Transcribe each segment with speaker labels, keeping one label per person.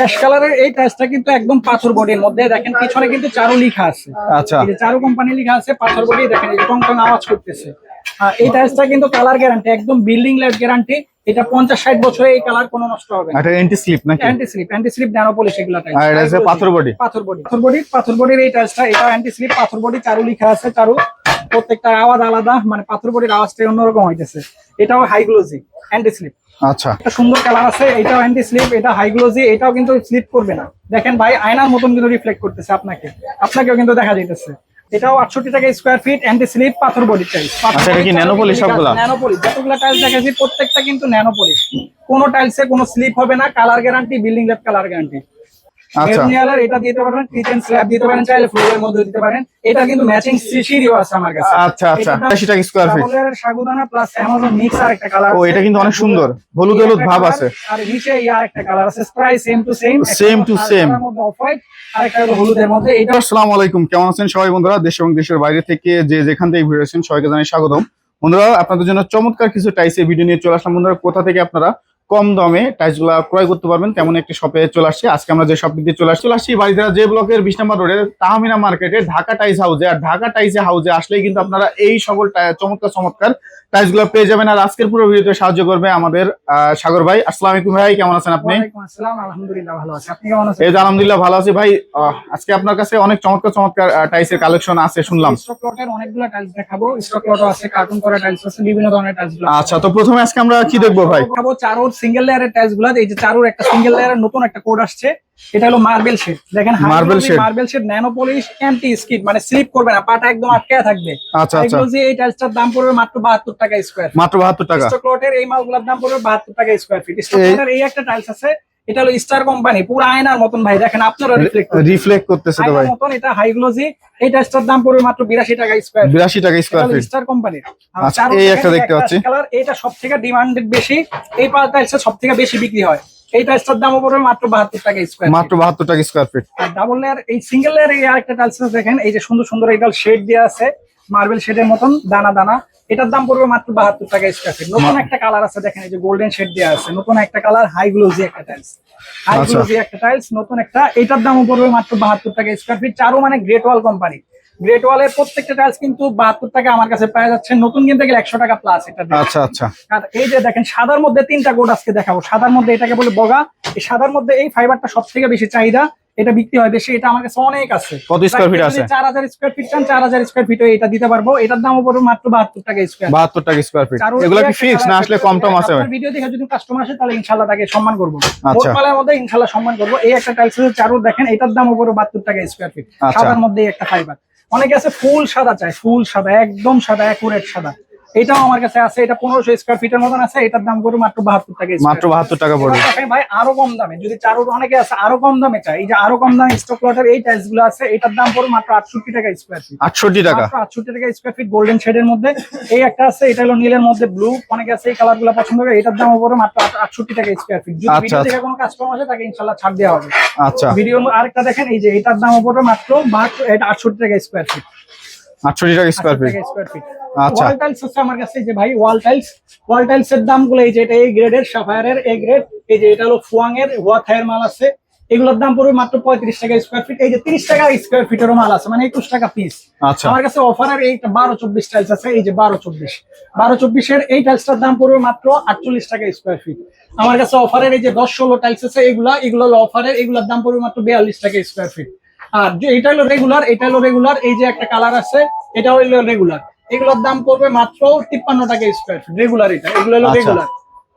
Speaker 1: Cash কালারের এই টাইলসটা কিন্তু একদম পাথর বডির মধ্যে। দেখেন পিছনে কিন্তু চারু লেখা আছে।
Speaker 2: আচ্ছা।
Speaker 1: এই যে চারু কোম্পানি লেখা আছে পাথর বডি দেখেন এই টং টং আওয়াজ করতেছে। এই টাইলসটা কিন্তু কালার গ্যারান্টি একদম বিল্ডিং লাইফ গ্যারান্টি এটা পঞ্চাশ ষাট বছরে এই কালার কোনো নষ্ট হবে না।
Speaker 2: এটা এন্টি স্লিপ নাকি?
Speaker 1: Anti slip anti slip nano polish এগুলো
Speaker 2: আর এটা পাথর বডি।
Speaker 1: পাথর বডি পাথর বডি পাথর বডির এই টাইলসটা এটা অ্যান্টি স্লিপ পাথর বডি চারু লেখা আছে চারু। প্রত্যেকটা আওয়াজ আলাদা মানে পাথর বডির আওয়াজটা অন্যরকম হইতেছে। এটাও হাইগ্লোজি অ্যান্টি স্লিপ
Speaker 2: আচ্ছা।
Speaker 1: একটা সুন্দর কালার আছে এটাও অ্যান্টি স্লিপ এটা হাইগ্লোজি এটাও কিন্তু স্লিপ করবে না। দেখেন ভাই আয়নার মতন কিন্তু রিফ্লেক্ট করতেছে আপনাকে। আপনাকেও কিন্তু দেখা যাইতেছে। এটাও আটষট্টি টাকা স্কোয়ার ফিট অ্যান্টি স্লিপ পাথর বডি টাইলস
Speaker 2: আচ্ছা, এটা কি nano polish সবগুলা?
Speaker 1: ন্যানো পলিশ যতগুলো টাইলস দেখাচ্ছি প্রত্যেকটা কিন্তু ন্যানো পলিশ কোনো টাইলসে কোনো স্লিপ হবে না colour guarantee building lab colour guarantee মেরুনিয়ালার এটা দিতে পারেন কিচেন স্ল্যাব দিতে পারেন চাইলে ফ্লোরের মধ্যে দিতে পারেন। এটা কিন্তু ম্যাচিং সিঁড়িও আছে আমার কাছে।
Speaker 2: আচ্ছা, আচ্ছা। 80 টাকা square feet।
Speaker 1: সাগুদানা প্লাস অ্যামাজন মিক্স আর একটা কালার
Speaker 2: ও এটা কিন্তু অনেক সুন্দর। হলুদ হলুদ ভাব আছে।
Speaker 1: আর নিচে ইয়ার একটা কালার আছে। প্রায় same to same
Speaker 2: Same to same।
Speaker 1: আর একটা হলুদের মধ্যে। এটা
Speaker 2: আসসালামু আলাইকুম। কেমন আছেন সবাই বন্ধুরা? দেশ এবং দেশের বাইরে থেকে যে যেখান থেকে ভিডিও আছেন সবাইকে জানাই স্বাগতম। বন্ধুরা আপনাদের জন্য চমৎকার কিছু টাইসের ভিডিও নিয়ে চলে আসলাম। বন্ধুরা কোথা থেকে আপনারা কম দামে টাইলসগুলা ক্রয় করতে পারবেন তেমন একটি শপে চলে আসছি। আজকে আমরা যে শপ দিয়ে চলে আসছি চলে আসছি বাড়িধারা যে ব্লকের বিশ নম্বর রোডে তাহমিনা মার্কেটে ঢাকা টাইস হাউসে। আর ঢাকা টাইস হাউসে আসলেই কিন্তু আপনারা এই সকল চমৎকার চমৎকার টাইলসগুলো পেয়ে যাবেন। আর আজকের পুরো ভিডিওতে সাহায্য করবে আমাদের সাগর ভাই। আসসালামু আলাইকুম ভাই কেমন আছেন আপনি?
Speaker 1: আলহামদুলিল্লাহ ভালো আছি। আপনি কেমন আছেন?
Speaker 2: এই আলহামদুলিল্লাহ ভালো আছি ভাই। আজকে আপনার কাছে অনেক চমৎকার চমৎকার টাইসের কালেকশন আছে শুনলাম।
Speaker 1: স্টক লটের অনেকগুলো টাইলস দেখাবো। স্টক লটও আছে কার্টুন করা টাইলস আছে বিভিন্ন ধরনের টাইলস
Speaker 2: আচ্ছা তো প্রথমে আজকে আমরা কি দেখব ভাই?
Speaker 1: দেখাবো চারুর সিঙ্গেল লেয়ারের টাইলসগুলা এই যে চারুর একটা সিঙ্গেল লেয়ারের নতুন একটা কোড আসছে এটা হলো মার্বেল শেড দেখেন
Speaker 2: marble shade
Speaker 1: marble shade nano polish anti skid মানে স্লিপ করবে না পাটা একদম আটকে থাকবে।
Speaker 2: আচ্ছা আচ্ছা।
Speaker 1: এগুলো যে এই টাইলসটার দাম পড়বে মাত্র বাহাত্তর টাকা স্কয়ার
Speaker 2: মাত্র বাহাত্তর টাকা।
Speaker 1: স্টক লটের এই মালগুলোর দাম পড়বে বাহাত্তর টাকা স্কয়ার ফিট স্টক
Speaker 2: এই
Speaker 1: একটা টাইলস আছে এটা হলো স্টার কোম্পানি পুরো আয়নার মতন ভাই দেখেন আপনারা রিফ্লেক্ট
Speaker 2: রিফ্লেক্ট করতেছে। তো ভাই।
Speaker 1: মতন এটা হাই গ্লোজি এই টাইলসটার দাম পড়বে মাত্র বিরাশি টাকা স্কোয়ার
Speaker 2: বিরাশি টাকা স্কোয়ার ফিট
Speaker 1: স্টার কোম্পানি
Speaker 2: আচ্ছা, এই একটা দেখতে পাচ্ছি।
Speaker 1: কালার এটা সব থেকে ডিমান্ডেড বেশি। এই পাল টাইলস সব থেকে বেশি বিক্রি হয়। এই টাইলসটার দাম পড়বে মাত্র বাহাত্তর টাকা স্কোয়ার
Speaker 2: মাত্র বাহাত্তর টাকা স্কোয়ার ফিট
Speaker 1: আর ডাবল লেয়ার এই সিঙ্গেল লেয়ার এই আরেকটা টাইলস দেখেন এই যে সুন্দর সুন্দর এটা শেড দেওয়া আছে। মার্বেল শেডের মতন দানা দানা। এটার দাম পড়বে মাত্র বাহাত্তর টাকা স্কোয়ার ফিট নতুন একটা কালার আছে দেখেন এই যে গোল্ডেন শেড দেওয়া আছে। নতুন একটা কালার হাই গ্লোজি একটা টাইলস হাই। গ্লোজি একটা টাইলস নতুন একটা। এটার দামও পড়বে মাত্র বাহাত্তর টাকা স্কোয়ার ফিট চারও মানে গ্রেট ওয়াল কোম্পানি গ্রেট ওয়ালের প্রত্যেকটা টাইলস কিন্তু বাহাত্তর টাকা আমার কাছে পাওয়া যাচ্ছে। নতুন কিনতে গেলে একশো টাকা প্লাস এটা
Speaker 2: আচ্ছা আচ্ছা।
Speaker 1: আর এই যে দেখেন সাদার মধ্যে তিনটা কোড আজকে দেখাবো। সাদার মধ্যে এটাকে বলে বগা। এই সাদার মধ্যে এই ফাইবারটা সব থেকে বেশি চাহিদা। এটা বিক্রি হয় বেশি এটা আমার কাছে অনেক আছে।
Speaker 2: কত square feet আছে?
Speaker 1: চার হাজার স্কোয়ার ফিট চান চার হাজার স্কোয়ার ফিট এটা দিতে পারব। এটার দাম পড়বে মাত্র বাহাত্তর টাকা স্কোয়ার
Speaker 2: বাহাত্তর টাকা স্কোয়ার ফিট এগুলো কি ফিক্স না আসলে কম টম আছে?
Speaker 1: ভিডিও দেখে যদি কাস্টমার আসে তাহলে ইনশাল্লাহ তাকে সম্মান করব।
Speaker 2: আচ্ছা।
Speaker 1: ভোটমালার মধ্যে ইনশাল্লাহ সম্মান করব। এই একটা টাইলস চারু দেখেন এটার দাম পড়বে বাহাত্তর টাকা স্কোয়ার ফিট
Speaker 2: আচ্ছা।
Speaker 1: সাদার মধ্যে একটা ফাইবার অনেকে আছে ফুল সাদা চায় ফুল সাদা একদম সাদা অ্যাকুরেট সাদা। এটাও আমার কাছে আছে এটা পনেরোশো স্কোয়ার ফিটের মতন আছে এটার দাম পড়বে মাত্র বাহাত্তর টাকা
Speaker 2: মাত্র বাহাত্তর টাকা পড়বে।
Speaker 1: ভাই আরও কম দামে যদি চারুর অনেকে আছে আরও কম দামে চাই এই যে আরও কম দামে স্টক লটের এই টাইলসগুলো আছে এটার দাম পড়বে মাত্র আটষট্টি টাকা স্কোয়ার ফিট
Speaker 2: আটষট্টি টাকা।
Speaker 1: আটষট্টি টাকা স্কোয়ার ফিট গোল্ডেন শেডের মধ্যে। এই একটা আছে এটা হলো নীলের মধ্যে ব্লু অনেকে আছে এই কালারগুলো পছন্দ করে এটার দাম পড়বে মাত্র আটষট্টি টাকা স্কোয়ার ফিট যদি
Speaker 2: আচ্ছা,
Speaker 1: ভিডিও
Speaker 2: আচ্ছা।
Speaker 1: থেকে কোনো কাস্টমার আসে তাকে ইনশাল্লাহ ছাড় দেওয়া হবে।
Speaker 2: আচ্ছা।
Speaker 1: ভিডিও আরেকটা দেখেন এই যে এটার দাম পড়বে মাত্র বাহাত্তর এটা আটষট্টি টাকা স্কোয়ার ফিট
Speaker 2: আটষট্টি টাকা স্কোয়ার ফিট আচ্ছা।
Speaker 1: ওয়াল টাইলস হচ্ছে আমার কাছে যে ভাই ওয়াল টাইলস ওয়াল টাইলস এর দামগুলো এই যে এটা এই গ্রেডের সাফায়ারের এ গ্রেড এই যে এটা হলো ফুয়াং এর ওয়াথায়ের মাল আছে। এগুলোর দাম পড়বে মাত্র পঁয়ত্রিশ টাকা স্কোয়ার ফিট এই যে তিরিশ টাকা স্কোয়ার ফিটেরও মাল আছে মানে একুশ টাকা পিস
Speaker 2: আচ্ছা।
Speaker 1: আমার কাছে অফারের বারো চব্বিশ টাইলস আছে এই যে বারো চব্বিশ। বারো চব্বিশের এই টাইলসটার দাম পড়বে মাত্র আটচল্লিশ টাকা স্কোয়ার ফিট আমার কাছে অফারের এই যে দশ ষোলো টাইলস আছে এগুলা এগুলো হলো অফারের এগুলোর দাম পড়বে মাত্র বিয়াল্লিশ টাকা স্কোয়ার ফিট আর যে এটা হলো রেগুলার এটা হলো রেগুলার এই যে একটা কালার আছে এটা হলো রেগুলার এগুলোর দাম পড়বে মাত্র তিপ্পান্ন টাকা স্কোয়ার ফিট রেগুলার এটা এগুলো হলো
Speaker 2: আচ্ছা।
Speaker 1: রেগুলার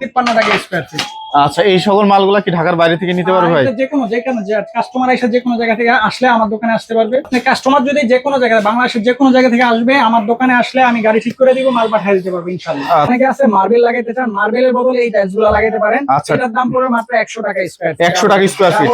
Speaker 1: তিপ্পান্ন টাকা স্কোয়ার ফিট
Speaker 2: আচ্ছা এই সকল মালগুলা কি ঢাকার বাইরে থেকে নিতে পারবে ভাই
Speaker 1: যে কোনো যে কাস্টমার এসে যে কোনো জায়গা থেকে আসলে আমার দোকানে আসতে পারবে কাস্টমার যদি যে কোনো জায়গায় বাংলাদেশের যে কোনো জায়গা থেকে আসবে আমার দোকানে আসলে আমি গাড়ি ঠিক করে দিব মাল পাঠিয়ে দিতে পারব ইনশাল্লাহ
Speaker 2: আচ্ছা।
Speaker 1: অনেকে আছে মার্বেল লাগাইতে চান মার্বেলের বদলে এই টাইলসগুলো লাগাইতে পারেন
Speaker 2: আচ্ছা।
Speaker 1: এটার দাম পড়বে মাত্র একশো টাকা স্কোয়ার
Speaker 2: 100 টাকা square feet।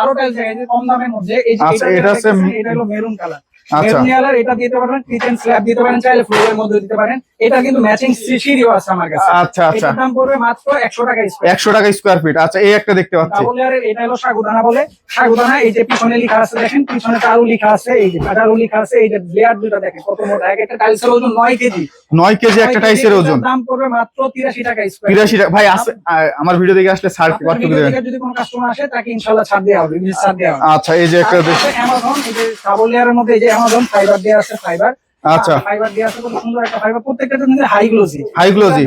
Speaker 1: আরও টাইলস দেখাই যে কম দামের মধ্যে এই যে
Speaker 2: আচ্ছা,
Speaker 1: এটা দেখতেছেন, এটা হলো মেরুন কালার
Speaker 2: আচ্ছা।
Speaker 1: মেরুনিয়ালের এটা দিতে পারেন কিচেন স্ল্যাব দিতে পারেন চাইলে ফ্লোরের মধ্যে দিতে পারেন। এটা কিন্তু ম্যাচিং সিঁড়িও আছে আমার কাছে।
Speaker 2: আচ্ছা আচ্ছা।
Speaker 1: দাম পড়বে মাত্র একশো টাকা স্কোয়ার
Speaker 2: একশো টাকা স্কোয়ার ফিট আচ্ছা এই একটা দেখতে পাচ্ছি।
Speaker 1: ডাবল লেয়ারের এটা হলো সাগুদানা বলে। সাগুদানা এই যে পিছনে লেখা আছে দেখেন পিছনে লেখা আছে এই যে চারু লেখা আছে এই যে লেয়ার দুটো দেখেন কত মোটা। এক একটা টাইলসের ওজন কেজি।
Speaker 2: কেজি একটা টাইসের ওজন।
Speaker 1: দাম পড়বে মাত্র তিরাশি টাকা স্কোয়ার
Speaker 2: তিরাশি টাকা। ভাই আসে আমার ভিডিও দেখে আসলে ছাড় কত
Speaker 1: ভিডিও
Speaker 2: দেবেন।
Speaker 1: যদি কোনো কাস্টমার আসে তাকে ইনশাআল্লাহ ছাড় দেওয়া হবে ছাড় দেওয়া
Speaker 2: আচ্ছা এই যে একটা দেখ-
Speaker 1: অ্যামাজন এই যে মধ্যে এই যে অ্যামাজন ফাইবার দেওয়া আছে ফাইবার
Speaker 2: আচ্ছা।
Speaker 1: ফাইবার দেওয়া আছে কত সুন্দর একটা ফাইবার প্রত্যেকটা কিন্তু হাই
Speaker 2: গ্লোজি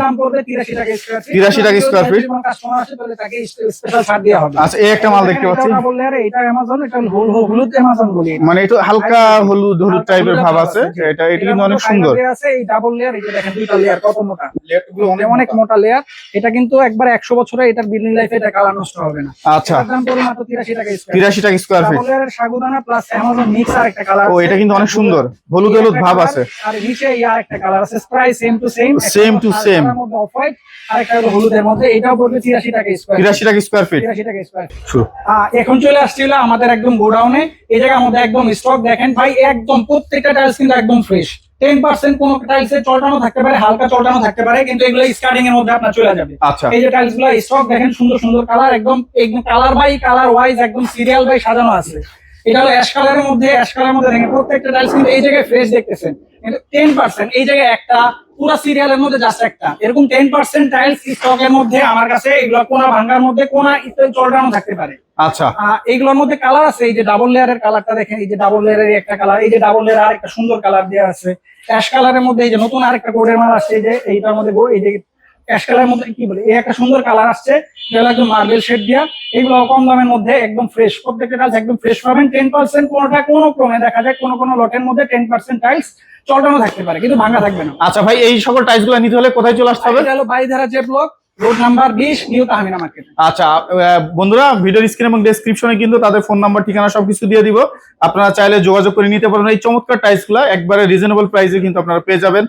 Speaker 1: দাম পড়বে 83 টাকা স্কয়ার ফিট
Speaker 2: 83 টাকা square feet।
Speaker 1: যদি কাস্টমার আসে তাহলে তাকে স্পেশাল ছাড় দেওয়া হবে।
Speaker 2: আচ্ছা এই একটা মাল দেখতে পাচ্ছি।
Speaker 1: ডাবল লেয়ারে এটা অ্যামাজন এটা হলুদ হলুদ অ্যামাজন বলি
Speaker 2: মানে একটু হালকা হলুদ হলুদ টাইপের ভাব আছে। এটা এটা কিন্তু অনেক সুন্দর।
Speaker 1: আছে এই ডাবল লেয়ার এই দেখেন দুইটা লেয়ার কত মোটা।
Speaker 2: লেয়ারগুলো
Speaker 1: অনেক মোটা। লেয়ার এটা কিন্তু একবার 100 বছরে এটার বিল্ডিং লাইফে এটা কালার নষ্ট হবে না।
Speaker 2: আচ্ছা।
Speaker 1: এটার দাম পড়বে মাত্র 83 টাকা স্কয়ার
Speaker 2: তিরাশি টাকা স্কোয়ার ফিট
Speaker 1: ডাবল লেয়ারের সাগুদানা প্লাস অ্যামাজন মিক্স আর একটা কালার
Speaker 2: ও এটা কিন্তু অনেক সুন্দর। হলুদ হলুদ ভাব আছে।
Speaker 1: আর নিচে ইয়ার একটা কালার আছে প্রায় same to same
Speaker 2: Same to same।
Speaker 1: Off white আর একটা হলো হলুদের মধ্যে এটাও পড়বে 83 টাকা স্কয়ার
Speaker 2: তিরাশি টাকা স্কোয়ার ফিট
Speaker 1: 83 টাকা স্কয়ার এখন চলে আসছে হলো আমাদের একদম গোডাউনে এই জায়গার মধ্যে একদম স্টক দেখেন ভাই একদম প্রত্যেকটা টাইলস কিন্তু একদম ফ্রেশ টেন পার্সেন্ট কোন টাইলসে চলটানো থাকতে পারে হালকা চলটানো থাকতে পারে কিন্তু এগুলো স্টার্টিং এর মধ্যে আপনার চলে যাবে।
Speaker 2: আচ্ছা।
Speaker 1: এই যে টাইলসগুলো স্টক দেখেন সুন্দর সুন্দর কালার একদম একদম কালার বাই কালার ওয়াইজ একদম সিরিয়াল বাই সাজানো আছে। এটা হলো অ্যাশ কালারের মধ্যে অ্যাশ কালারের মধ্যে দেখেন প্রত্যেকটা টাইলস কিন্তু এই জায়গায় ফ্রেশ দেখতেছেন। কিন্তু টেন পার্সেন্ট এই জায়গায় একটা পুরো সিরিয়ালের মধ্যে জাস্ট একটা। এরকম টেন পার্সেন্ট টাইলস স্টকের মধ্যে আমার কাছে এগুলো কোনা ভাঙ্গার মধ্যে কোনা ইত্যাদি চলটানো থাকতে পারে।
Speaker 2: আচ্ছা।
Speaker 1: এইগুলোর মধ্যে কালার আছে এই যে ডাবল লেয়ারের কালারটা দেখেন এই যে ডাবল লেয়ারের একটা কালার এই যে ডাবল লেয়ার আর একটা সুন্দর কালার দেওয়া আছে। অ্যাশ কালারের মধ্যে এই যে নতুন আরেকটা কোডের মাল আসছে এই যে এইটার মধ্যে গো- এই যে অ্যাশ মধ্যে কি বলে? এই একটা সুন্দর কালার আসছে যেগুলো একদম মার্বেল শেড দিয়া। এগুলো কম দামের মধ্যে একদম ফ্রেশ প্রত্যেকটা টাইলস একদম ফ্রেশ পাবেন। টেন পার্সেন্ট কোনোটা কোনো ক্রমে দেখা যায় কোনো কোনো লটের মধ্যে টেন পার্সেন্ট টাইলস চলটানো থাকতে পারে কিন্তু ভাঙা থাকবে না।
Speaker 2: আচ্ছা ভাই এই সকল টাইলসগুলো নিতে হলে কোথায় চলে আসতে হবে?
Speaker 1: এটা হলো বাড়িধারা যে ব্লক রোড নাম্বার বিশ নিউ তাহমিনা মার্কেট
Speaker 2: আচ্ছা বন্ধুরা ভিডিওর স্ক্রিন এবং ডেসক্রিপশনে কিন্তু তাদের ফোন নাম্বার ঠিকানা সবকিছু দিয়ে দিব। আপনারা চাইলে যোগাযোগ করে নিতে পারেন। এই চমৎকার টাইলসগুলা একবারে রিজনেবল প্রাইসে কিন্তু আপনারা পেয়ে যাবেন।